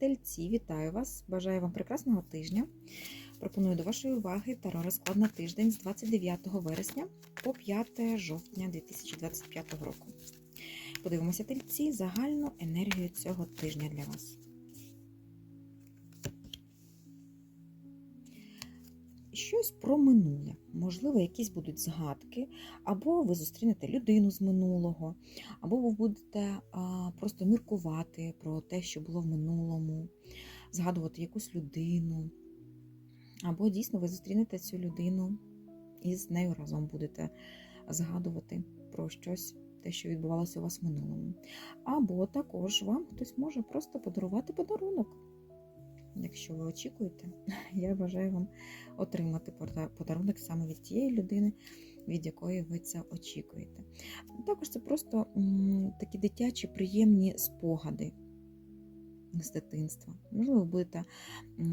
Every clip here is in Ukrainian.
Тельці, вітаю вас! Бажаю вам прекрасного тижня. Пропоную до вашої уваги таро розклад на тиждень з 29 вересня по 5 жовтня 2025 року. Подивимося тельці загальну енергію цього тижня для вас. Щось про минуле. Можливо, якісь будуть згадки, або ви зустрінете людину з минулого, або ви будете просто міркувати про те, що було в минулому, згадувати якусь людину. Або дійсно ви зустрінете цю людину і з нею разом будете згадувати про щось, те, що відбувалося у вас в минулому. Або також вам хтось може просто подарувати подарунок. Якщо ви очікуєте, я бажаю вам отримати подарунок саме від тієї людини, від якої ви це очікуєте. Також це просто такі дитячі приємні спогади з дитинства. Можливо, ви будете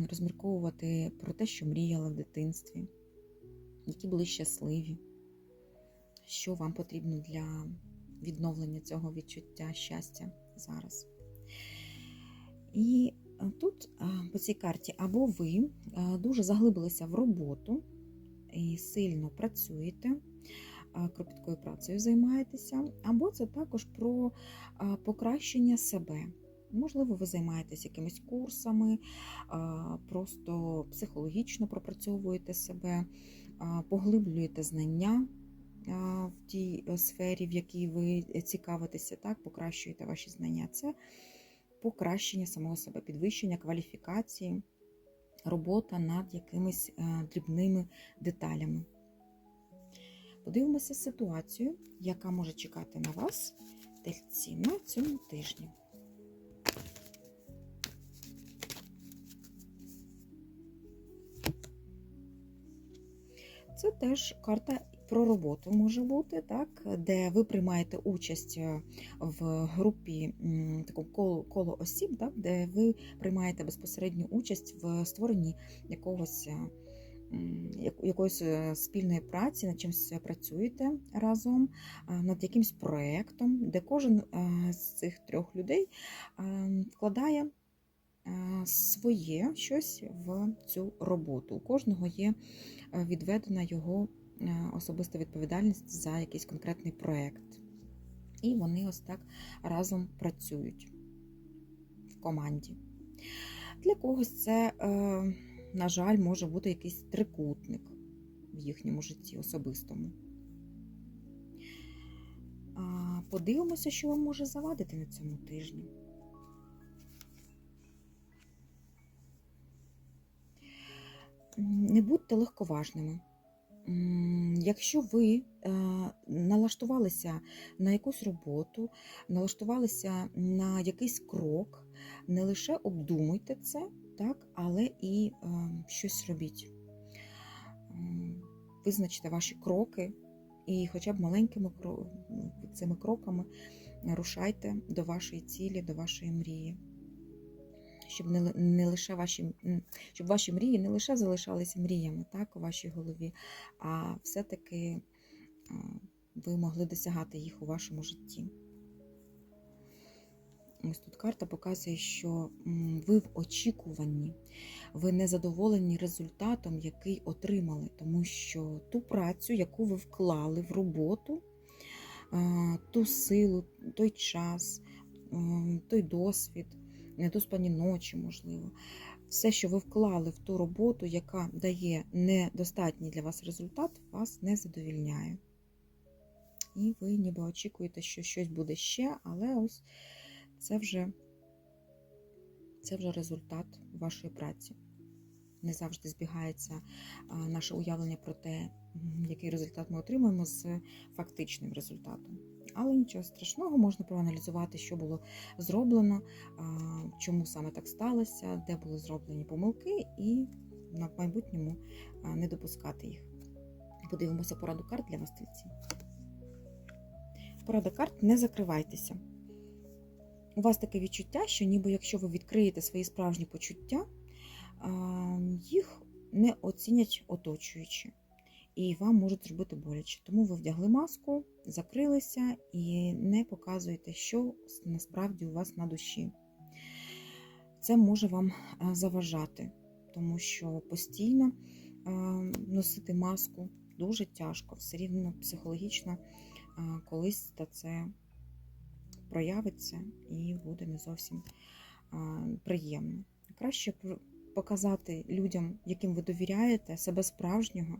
розмірковувати про те, що мріяли в дитинстві, які були щасливі, що вам потрібно для відновлення цього відчуття щастя зараз. І тут по цій карті або ви дуже заглибилися в роботу і сильно працюєте, кропіткою працею займаєтеся, або це також про покращення себе. Можливо, ви займаєтесь якимись курсами, просто психологічно пропрацьовуєте себе, поглиблюєте знання в тій сфері, в якій ви цікавитеся, так, покращуєте ваші знання. Це покращення самого себе, підвищення кваліфікації, робота над якимись дрібними деталями. Подивимося ситуацію, яка може чекати на вас тельці на цьому тижні. Це теж карта про роботу може бути, так, де ви приймаєте участь в групі такому коло, коло осіб, так, де ви приймаєте безпосередню участь в створенні якогось якоїсь спільної праці, над чимось працюєте разом, над якимось проєктом, де кожен з цих трьох людей вкладає своє щось в цю роботу. У кожного є відведена його особиста відповідальність за якийсь конкретний проєкт. І вони ось так разом працюють в команді. Для когось це, на жаль, може бути якийсь трикутник в їхньому житті особистому. Подивимося, що вам може завадити на цьому тижні. Не будьте легковажними. Якщо ви е, налаштувалися на якусь роботу, налаштувалися на якийсь крок, не лише обдумуйте це, так, але і е, щось робіть. Визначте ваші кроки і хоча б маленькими цими кроками рушайте до вашої цілі, до вашої мрії щоб не не лише ваші щоб ваші мрії не лише залишалися мріями так, у вашій голові, а все-таки ви могли досягати їх у вашому житті. Ось тут карта показує, що ви в очікуванні, ви не задоволені результатом, який отримали, тому що ту працю, яку ви вклали в роботу, ту силу, той час, той досвід недоспані ночі, можливо. Все, що ви вклали в ту роботу, яка дає недостатній для вас результат, вас не задовільняє. І ви ніби очікуєте, що щось буде ще, але ось це вже, це вже результат вашої праці. Не завжди збігається наше уявлення про те, який результат ми отримуємо з фактичним результатом. Але нічого страшного, можна проаналізувати, що було зроблено, чому саме так сталося, де були зроблені помилки, і на майбутньому не допускати їх. Подивимося пораду карт для тільці. Порада карт не закривайтеся. У вас таке відчуття, що ніби якщо ви відкриєте свої справжні почуття, їх не оцінять оточуючи і вам можуть зробити боляче. Тому ви вдягли маску, закрилися і не показуєте, що насправді у вас на душі. це може вам заважати, тому що постійно носити маску дуже тяжко, все рівно психологічно колись та це проявиться і буде не зовсім приємно. Краще показати людям, яким ви довіряєте, себе справжнього,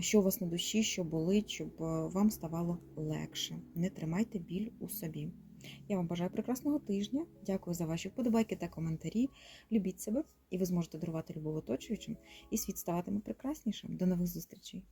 що у вас на душі, що болить, щоб е, вам ставало легше. Не тримайте біль у собі. Я вам бажаю прекрасного тижня. Дякую за ваші вподобайки та коментарі. Любіть себе, і ви зможете дарувати любов оточуючим, і світ ставатиме прекраснішим. До нових зустрічей!